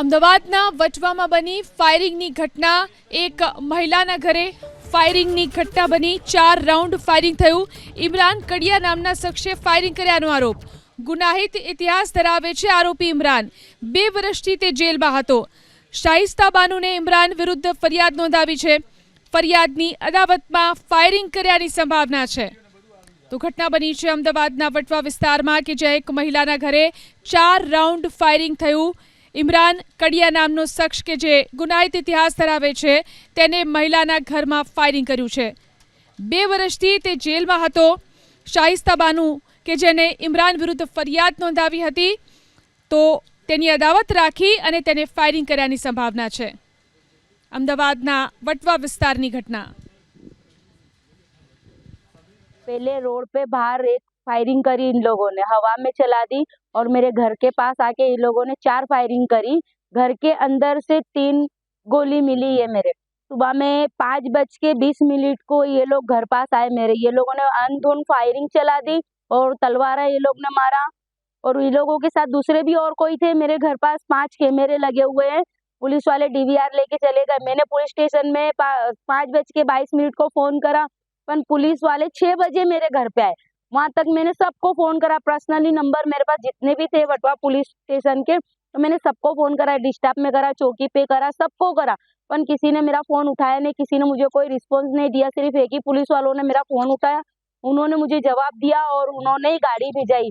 અમદાવાદના વટવામાં બની ફાયરિંગની ઘટના. એક મહિલાના ઘરે ફાયરિંગની ઘટના બની. ચાર રાઉન્ડ ફાયરિંગ થયું. ઇમરાન કડિયા નામના શખ્સે ફાયરિંગ કર્યાનો આરોપ. ગુનાહિત ઇતિહાસ ધરાવે છે આરોપી ઇમરાન. બે વર્ષથી તે જેલમાં હતો. શાહિસ્તા બાનુને ઇમરાન વિરુદ્ધ ફરિયાદ નોંધાવી છે. ફરિયાદની અદાવતમાં ફાયરિંગ કર્યાની સંભાવના છે. તો ઘટના બની છે અમદાવાદના વટવા વિસ્તારમાં કે જ્યાં એક મહિલાના ઘરે ચાર રાઉન્ડ ફાયરિંગ થયું. ઇમરાન કડિયા નામનો શખ્સ કે જે ગુનાહિત ઇતિહાસ ધરાવે છે, તેને મહિલાના ઘરમાં ફાયરિંગ કર્યું છે. બે વર્ષથી તે જેલમાં હતો. શાહિસ્તા બાનુ કે જેને ઇમરાન વિરુદ્ધ ફરિયાદ નોંધાવી હતી, તો તેની અદાવત રાખી અને તેને ફાયરિંગ કર્યાની સંભાવના છે. અમદાવાદના વટવા વિસ્તારની ઘટના. પહેલે રોડ પે બહાર એક फायरिंग करी इन लोगों ने। हवा में चला दी और मेरे घर के पास आके इन लोगों ने चार फायरिंग करी। घर के अंदर से तीन गोली मिली है मेरे। सुबह में पाँच बज के बीस मिनट को ये लोग घर पास आए मेरे। ये लोगों ने अनधुन फायरिंग चला दी और तलवार ये लोग ने मारा और ये लोगों के साथ दूसरे भी और कोई थे। मेरे घर पास पाँच कैमरे लगे हुए हैं। पुलिस वाले डीवीआर लेके चले गए। मैंने पुलिस स्टेशन में पा- पाँच बज के बाईस मिनट को फ़ोन करा। पर पुलिस वाले छह बजे मेरे घर पे आए। वहाँ तक मैंने सबको फ़ोन करा। पर्सनली नंबर मेरे पास जितने भी थे वटवा पुलिस स्टेशन के तो मैंने सबको फ़ोन करा, डिस्टर्ब में करा, चौकी पे करा, सबको करा। पर किसी ने मेरा फ़ोन उठाया नहीं, किसी ने मुझे कोई रिस्पॉन्स नहीं दिया, सिर्फ़ एक ही पुलिस वालों ने मेरा फ़ोन उठाया। उन्होंने मुझे जवाब दिया और उन्होंने ही गाड़ी भिजाई।